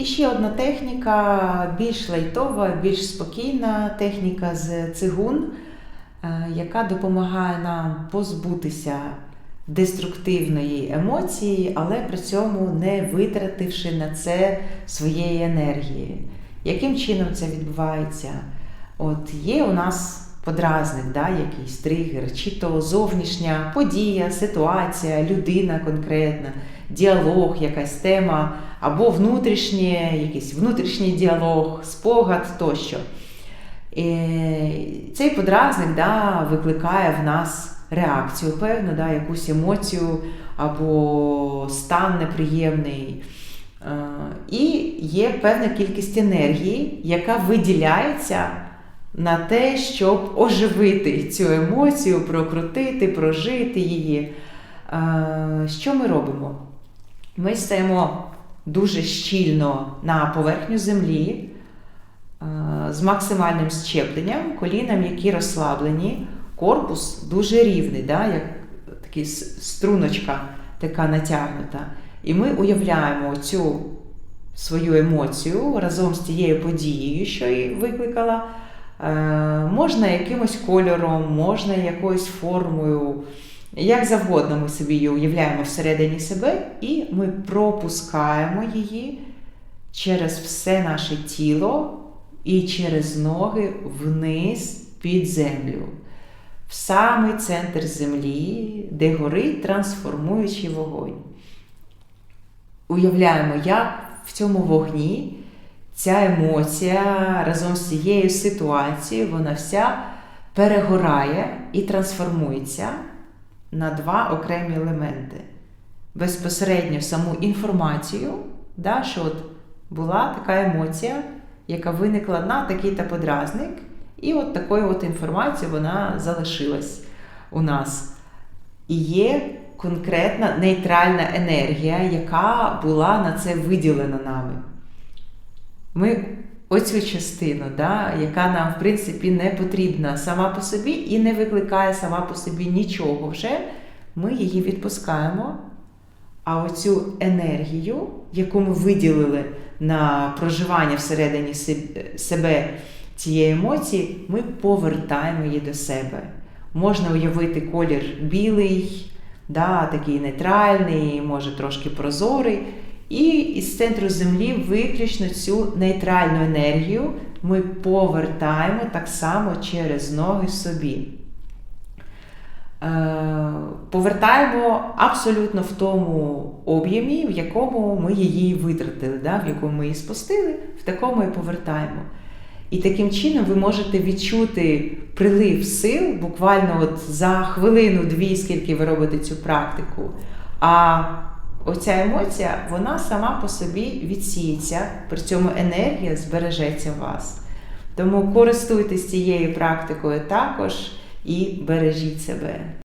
І ще одна техніка, більш лайтова, більш спокійна техніка з цигун, е, яка допомагає нам позбутися деструктивної емоції, але при цьому не витративши на це своєї енергії. Яким чином це відбувається? От є у нас подразник, да, якийсь тригер, чи то зовнішня подія, ситуація, людина конкретна, діалог, якась тема, або внутрішнє, якийсь внутрішній діалог, спогад тощо. І цей подразник да, викликає в нас реакцію, певну, да, якусь емоцію або стан неприємний. Е, І є певна кількість енергії, яка виділяється на те, щоб оживити цю емоцію, прокрутити, прожити її. Е, Що ми робимо? Ми стаємо дуже щільно на поверхню землі е, з максимальним щепленням, коліна м'які розслаблені, корпус дуже рівний, да, як такий струночка така натягнута. І ми уявляємо цю свою емоцію разом з тією подією, що її викликала. Е, можна якимось кольором, можна якоюсь формою, як завгодно ми собі її уявляємо всередині себе, і ми пропускаємо її через все наше тіло і через ноги вниз під землю, в самий центр землі, де горить трансформуючий вогонь. Уявляємо, як в цьому вогні ця емоція разом з цією ситуацією, вона вся перегорає і трансформується на два окремі елементи. Безпосередньо саму інформацію, да, що от була така емоція, яка виникла на такий-то подразник, і от такою от інформацією вона залишилась у нас. І є конкретна нейтральна енергія, яка була на це виділена нами. Ми оцю частину, да, яка нам, в принципі, не потрібна сама по собі і не викликає сама по собі нічого вже, ми її відпускаємо. А оцю енергію, яку ми виділили на проживання всередині себе цієї емоції, ми повертаємо її до себе. Можна уявити колір білий, да, такий нейтральний, може трошки прозорий. І із центру землі виключно цю нейтральну енергію ми повертаємо так само через ноги собі. Е, Повертаємо абсолютно в тому об'ємі, в якому ми її витратили, да, в якому ми її спустили, в такому і повертаємо. І таким чином ви можете відчути прилив сил буквально от за хвилину-дві, скільки ви робите цю практику. А оця емоція, вона сама по собі відсіється, при цьому енергія збережеться в вас. Тому користуйтесь цією практикою також і бережіть себе.